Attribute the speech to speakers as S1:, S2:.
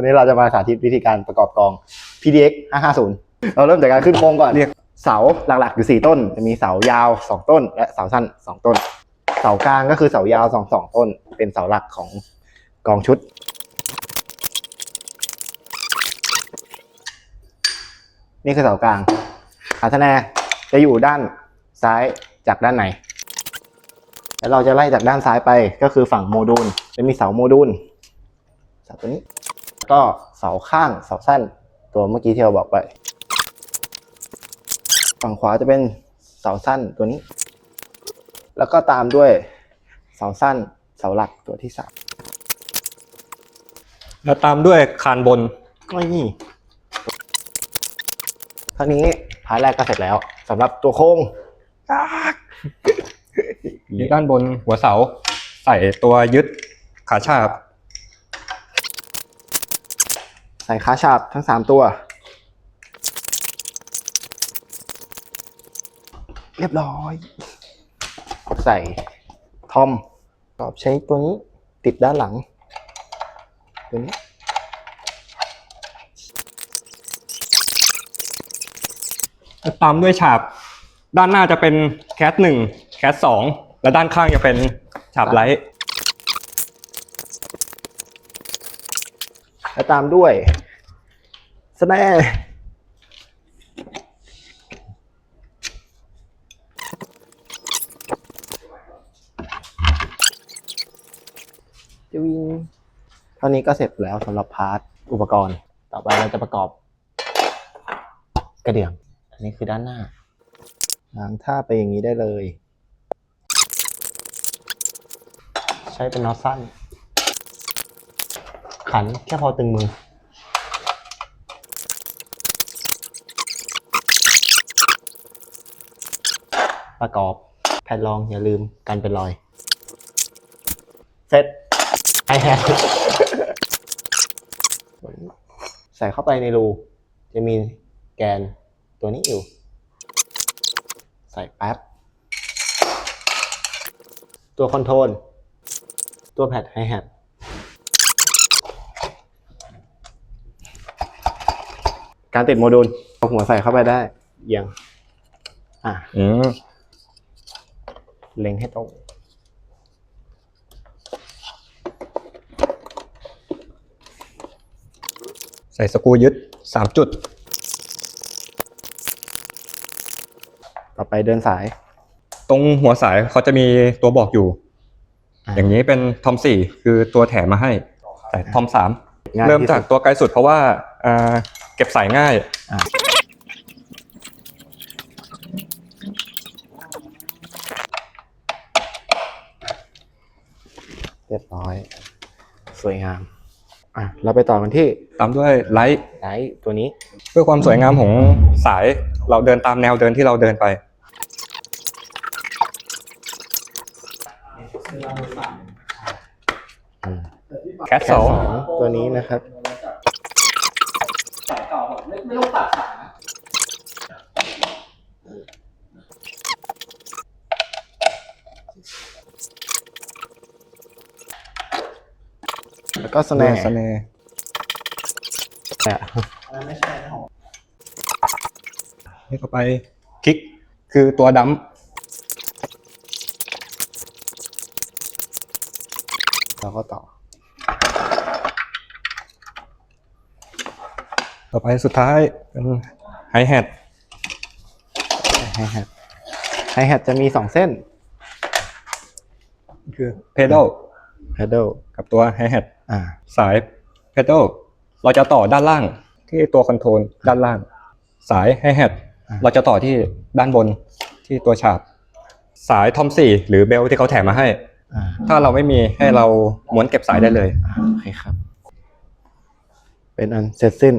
S1: วันนี้เราจะมาสาธิตวิธีการประกอบกลอง PDX 550 เราเริ่มจากการขึ้นโครงก่อน
S2: เรียก
S1: เสาหลักๆอยู่ 4 ต้น จะมีเสายาว 2 ต้น และเสาสั้น 2 ต้น เสากลางก็คือเสายาว 2 2 ต้น เป็นเสาหลักของกองชุด นี่คือเสากลางขาทะแนจะอยู่ด้านซ้ายจากด้านในแล้วเราจะไล่จากด้านซ้ายไปก็คือฝั่งโมดูลจะมีเสาโมดูลเสาตัวนี้ ก็เสาข้างเสาสั้น ตัวเมื่อกี้ที่เราบอกไป ฝั่งขวาจะเป็นเสาสั้นตัวนี้ แล้วก็ตามด้วยเสาสั้นเสาหลักตัวที่สาม
S2: แล้วตามด้วยคานบน
S1: ก็นี่เท่านี้พาร์ทแรกก็เสร็จแล้วสำหรับตัวโค้ง
S2: ที่ด้านบนหัวเสา ใส่ตัวยึดขาชาบ
S1: ใส่ขาฉาบทั้งสามตัว เรียบร้อย ใส่ทอมก็ใช้ตัวนี้ติดด้านหลัง ตัวนี้
S2: ตามด้วยฉาบ ด้านหน้าจะเป็นแคสหนึ่งแคสสองและด้านข้างจะเป็นฉาบไลท์
S1: แล้วตามด้วยสแนร์จะวิ่งเท่านี้ก็เสร็จแล้วสำหรับพาร์ทอุปกรณ์ ต่อไปเราจะประกอบ กระเดื่อง อันนี้คือด้านหน้าล้างท่าไปอย่างนี้ได้เลย ใช้เป็นน็อตสั้น ขันแค่พอตึงมือ ประกอบแผ่นรองอย่าลืมกันเป็นรอย เสร็จไอแฮปใส่เข้าไปในรู จะมีแกนตัวนี้อยู่ ใส่แป๊บ ตัวคอนโทรล ตัวแพดไฮแฮท การติดโมดูลเอาหัวใส่เข้าไปได้เอียงอะ
S2: อืม
S1: เล็งให้ตรง
S2: ใส่สกรูยึดสามจุด
S1: ต่อไปเดินสาย
S2: ตรงหัวสายเขาจะมีตัวบอกอยู่
S1: อะ
S2: อย่างนี้เป็นทอมสี่คือตัวแถมมาให้แต่ทอมสาม
S1: ง่าย
S2: เริ่ม
S1: ที่สุด
S2: จากตัวไกลสุดเพราะว่าอ่า เก็บสายง่าย
S1: เรียบร้อย สวยงาม อะ เราไปต่อกันที่
S2: ตามด้วยไลท์
S1: ไลท์ตัวนี้
S2: เพื่อความสวยงามของสายเราเดินตามแนวเดินที่เราเดินไป
S1: อืม
S2: แคสสอง
S1: ตัวนี้นะครับ แล้วก็สแนร์
S2: สแนร์นี่ก็ไปคลิกคือตัวดัมป์
S1: เราก็ต่อ
S2: ต่อไปสุดท้ายเป็นไฮแฮท
S1: ไฮแฮทไฮแฮทจะมีสองเส้น
S2: คือเพด a ล
S1: pedal
S2: กับตัวไฮแฮท
S1: อ่า
S2: สายเพด a ลเราจะต่อด้านล่างที่ตัวคอนโทรลด้านล่าง สายไฮแฮท
S1: อ่า
S2: เราจะต่อที่ด้านบนที่ตัวฉาบ สายทอมสี่หรือเบลที่เขาแถมมาให้
S1: อ่า
S2: ถ้าเราไม่มีให้เราม้วนเก็บสายได้เลย
S1: อ่าโอเคครับ เป็นอันเสร็จสิ้น